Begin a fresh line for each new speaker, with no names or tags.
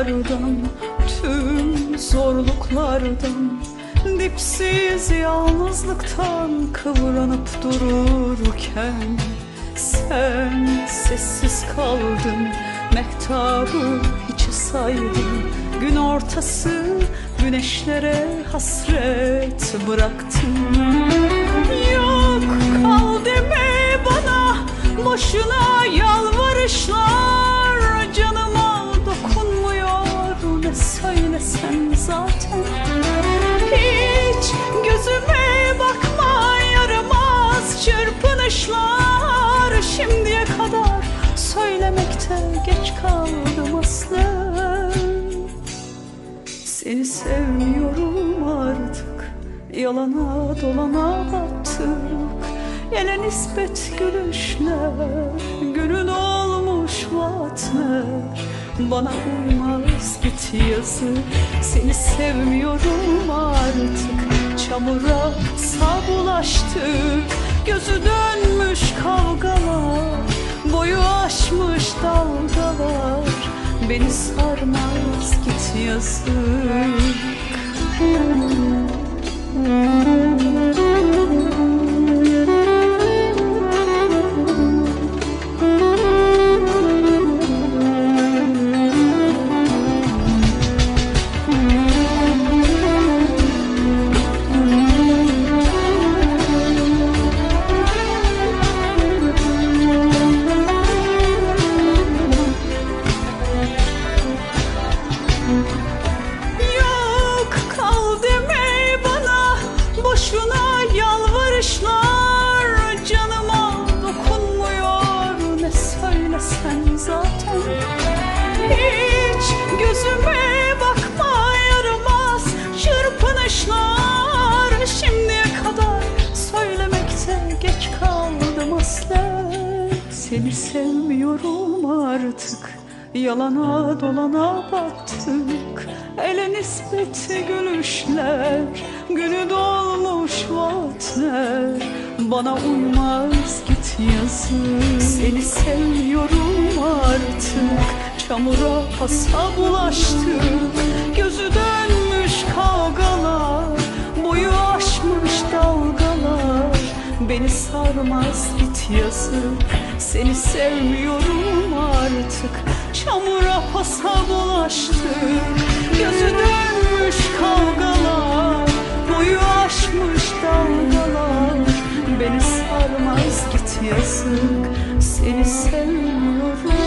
Yolculuklardan, tüm zorluklardan Dipsiz yalnızlıktan kıvranıp dururken Sen sessiz kaldın, mektabı hiç saydın. Gün ortası güneşlere hasret bıraktın kadar söylemekte geç kaldım aslen seni sevmiyorum artık Yalana dolana battık. Ele nispet gülüşler Günün olmuş vatmer Bana uymaz git yazık Seni sevmiyorum artık. Çamura sabulaştık Gözü dönmüş kavgalar Boyu aşmış dalgalar. Beni sarmaz git aslen Seni sevmiyorum artık. Yalana dolana battık Ele nispet gülüşler Günü dolmuş vatler Bana uymaz git yazık. Seni sevmiyorum artık. Çamura pasa bulaştık. Gözü dönmüş kavgalar Boyu dalgalar Beni sarmaz git yazık. Seni sevmiyorum artık. Çamura pasa bulaştık Gözü dönmüş kavgalar Boyu aşmış dalgalar. Beni sarmaz git yazık. Seni sevmiyorum